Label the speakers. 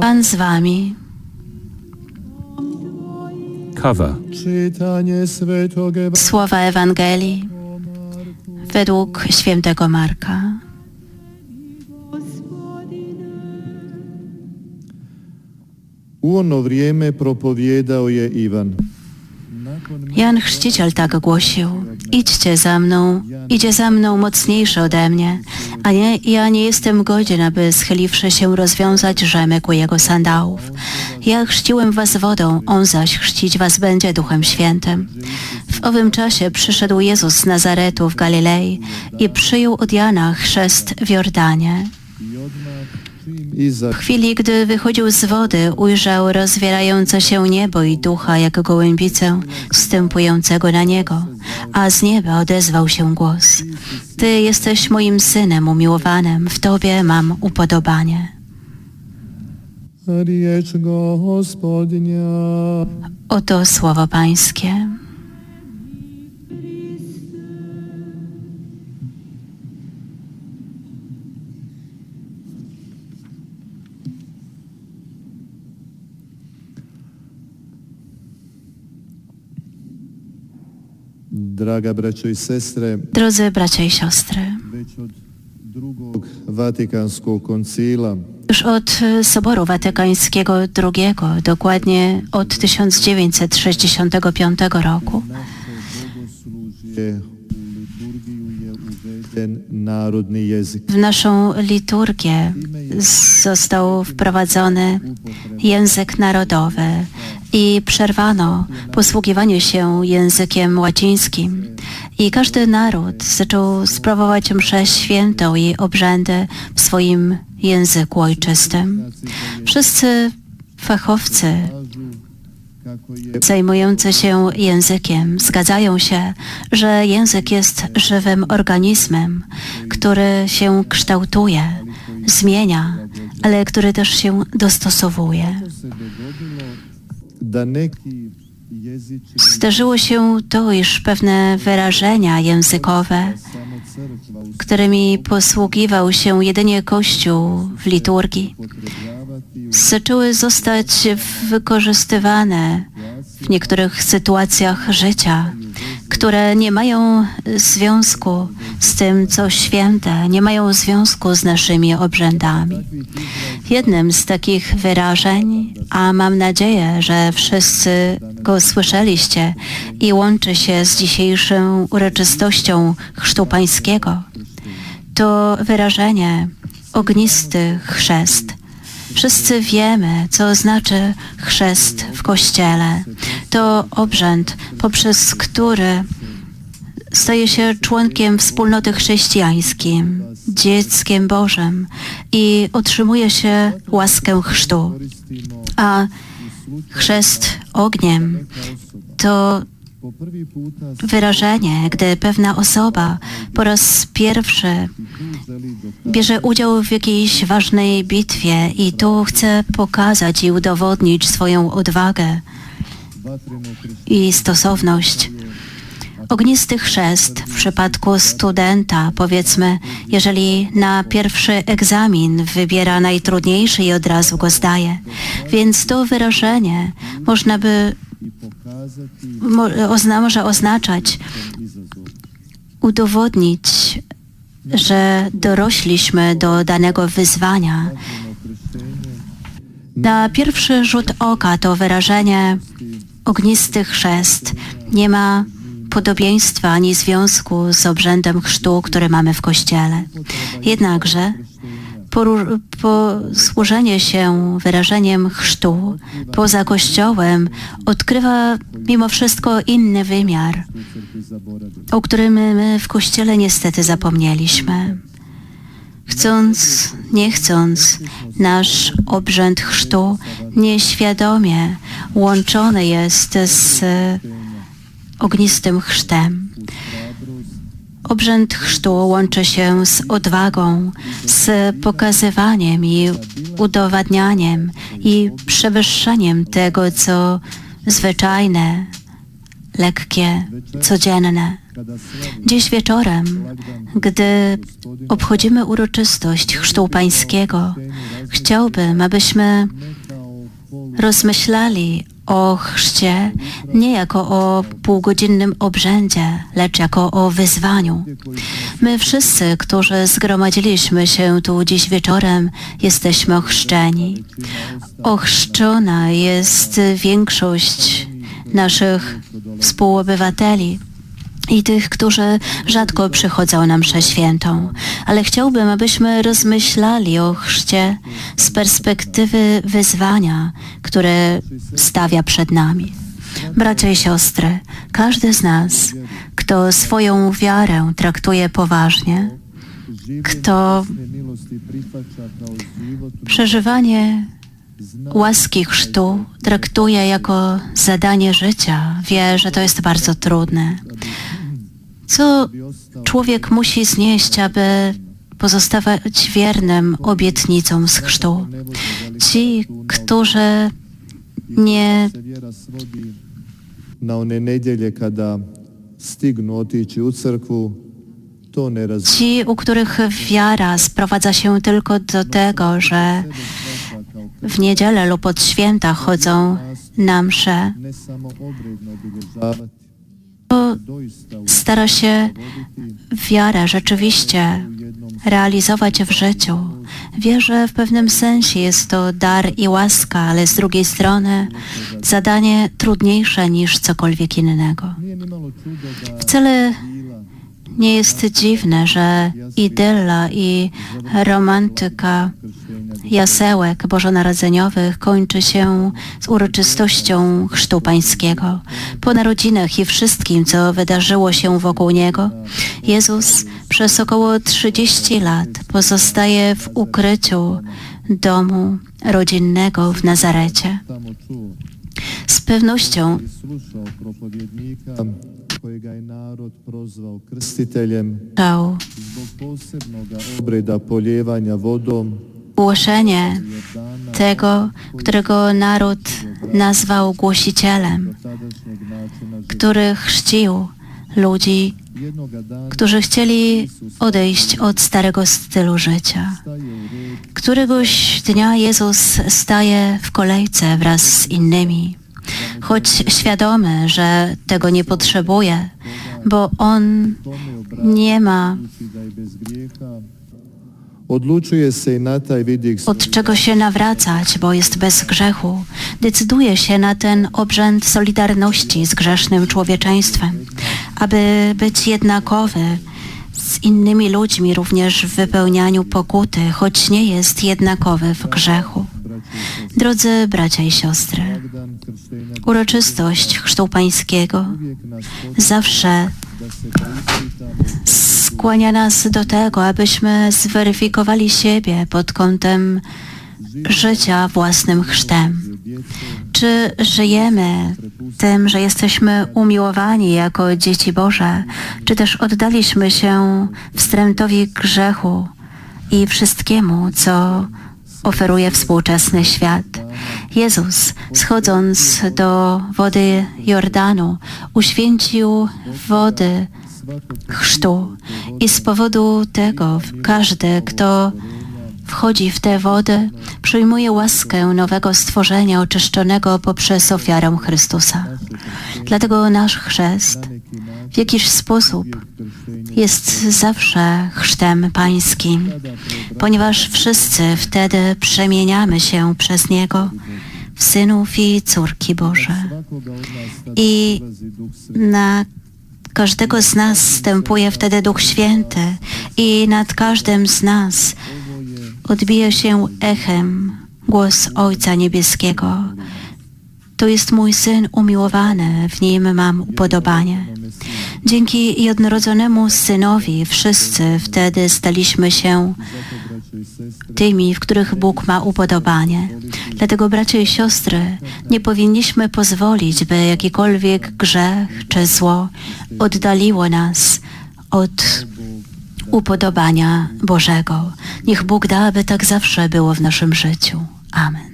Speaker 1: Pan z wami.
Speaker 2: Kawa.
Speaker 1: Słowa Ewangelii według świętego Marka.
Speaker 3: U ono vrijeme propovijedao je Ivan.
Speaker 1: Jan Chrzciciel tak głosił. Idźcie za mną, idzie za mną mocniejszy ode mnie, a nie, ja nie jestem godzien, aby schyliwszy się rozwiązać rzemek u jego sandałów. Ja chrzciłem was wodą, on zaś chrzcić was będzie Duchem Świętym. W owym czasie przyszedł Jezus z Nazaretu w Galilei i przyjął od Jana chrzest w Jordanie. W chwili, gdy wychodził z wody, ujrzał rozwierające się niebo i ducha jak gołębicę wstępującego na niego, a z nieba odezwał się głos. Ty jesteś moim synem umiłowanym, w Tobie mam upodobanie. Oto słowo Pańskie.
Speaker 3: Draga i sestre,
Speaker 1: Drodzy bracia i siostry,
Speaker 3: već od drugog Vatikanskog koncila.
Speaker 1: już od e, Soboru Watykańskiego II, dokładnie od 1965 roku,
Speaker 3: bogoslužje u liturgiju je uveden narodni jezik.
Speaker 1: W naszą liturgię został wprowadzony język narodowy i przerwano posługiwanie się językiem łacińskim. I każdy naród zaczął sprawować mszę świętą i obrzędy w swoim języku ojczystym. Wszyscy fachowcy zajmujący się językiem zgadzają się, że język jest żywym organizmem, który się kształtuje, zmienia, ale który też się dostosowuje. Zdarzyło się to, iż pewne wyrażenia językowe, którymi posługiwał się jedynie Kościół w liturgii, zaczęły zostać wykorzystywane w niektórych sytuacjach życia, które nie mają związku z tym, co święte, nie mają związku z naszymi obrzędami. Jednym z takich wyrażeń, a mam nadzieję, że wszyscy go słyszeliście i łączy się z dzisiejszą uroczystością Chrztu Pańskiego, to wyrażenie ognisty chrzest. Wszyscy wiemy, co znaczy chrzest w Kościele. To obrzęd, poprzez który staje się członkiem wspólnoty chrześcijańskiej, dzieckiem Bożym i otrzymuje się łaskę chrztu. A chrzest ogniem to wyrażenie, gdy pewna osoba po raz pierwszy bierze udział w jakiejś ważnej bitwie i tu chce pokazać i udowodnić swoją odwagę i stosowność. Ognisty chrzest w przypadku studenta, powiedzmy, jeżeli na pierwszy egzamin wybiera najtrudniejszy i od razu go zdaje. Więc to wyrażenie można by, ozna, może oznaczać udowodnić, że dorośliśmy do danego wyzwania. Na pierwszy rzut oka to wyrażenie ognisty chrzest nie ma podobieństwa ani związku z obrzędem chrztu, który mamy w Kościele. Jednakże posłużenie się wyrażeniem chrztu poza Kościołem odkrywa mimo wszystko inny wymiar, o którym my w Kościele niestety zapomnieliśmy. Chcąc, nie chcąc, nasz obrzęd chrztu nieświadomie łączony jest z ognistym chrztem. Obrzęd chrztu łączy się z odwagą, z pokazywaniem i udowadnianiem i przewyższeniem tego, co zwyczajne, lekkie, codzienne. Dziś wieczorem, gdy obchodzimy uroczystość Chrztu Pańskiego, Chciałbym, abyśmy rozmyślali o chrzcie nie jako o półgodzinnym obrzędzie, lecz jako o wyzwaniu. My wszyscy, którzy zgromadziliśmy się tu dziś wieczorem, jesteśmy ochrzczeni. Ochrzczona jest większość naszych współobywateli i tych, którzy rzadko przychodzą na mszę świętą. Ale chciałbym, abyśmy rozmyślali o chrzcie z perspektywy wyzwania, które stawia przed nami. Bracia i siostry, każdy z nas, kto swoją wiarę traktuje poważnie, kto przeżywanie łaski chrztu traktuje jako zadanie życia, wie, że to jest bardzo trudne. Co człowiek musi znieść, aby pozostawać wiernym obietnicom z chrztu? Ci, którzy nie
Speaker 3: na one nedjelje kada stignu otići u crkvu, to razumiju.
Speaker 1: Ci, u których wiara sprowadza się tylko do tego, że w niedzielę lub od święta chodzą na msze, stara się wiarę rzeczywiście realizować w życiu. Wie, że w pewnym sensie jest to dar i łaska, ale z drugiej strony zadanie trudniejsze niż cokolwiek innego. Wcale nie jest dziwne, że idylla i romantyka jasełek bożonarodzeniowych kończy się z uroczystością chrztu pańskiego. Po narodzinach i wszystkim, co wydarzyło się wokół niego, Jezus przez około 30 lat pozostaje w ukryciu domu rodzinnego w Nazarecie. Z pewnością
Speaker 3: kojega je narod prozvao krstiteljem zbog posebnoga obreda poljevanja vodom
Speaker 1: głoszenie tego, którego naród nazwał głosicielem, który chrzcił ludzi którzy chcieli odejść od starego stylu życia. Któregoś dnia Jezus staje w kolejce wraz z innymi, choć świadomy, że tego nie potrzebuje, bo On nie ma od czego się nawracać, bo jest bez grzechu. Decyduje się na ten obrzęd solidarności z grzesznym człowieczeństwem, aby być jednakowy z innymi ludźmi również w wypełnianiu pokuty, choć nie jest jednakowy w grzechu. Drodzy bracia i siostry, uroczystość Chrztu Pańskiego zawsze skłania nas do tego, abyśmy zweryfikowali siebie pod kątem życia własnym chrztem. Czy żyjemy tym, że jesteśmy umiłowani jako dzieci Boże, czy też oddaliśmy się wstrętowi grzechu i wszystkiemu, co oferuje współczesny świat? Jezus, schodząc do wody Jordanu, uświęcił wody chrztu i z powodu tego każdy, kto wchodzi w tę wodę, przyjmuje łaskę nowego stworzenia oczyszczonego poprzez ofiarę Chrystusa. Dlatego nasz chrzest w jakiś sposób jest zawsze chrztem pańskim, ponieważ wszyscy wtedy przemieniamy się przez Niego w synów i córki Boże. I na każdego z nas stępuje wtedy Duch Święty i nad każdym z nas
Speaker 3: Ovo je
Speaker 1: odbija się echem głos Ojca Niebieskiego. To jest mój Syn umiłowany, w Nim mam upodobanie. Dzięki jednorodzonemu Synowi wszyscy wtedy staliśmy się tymi, w których Bóg ma upodobanie. Dlatego, bracia i siostry, nie powinniśmy pozwolić, by jakikolwiek grzech czy zło oddaliło nas od upodobania Bożego. Niech Bóg da, aby tak zawsze było w naszym życiu. Amen.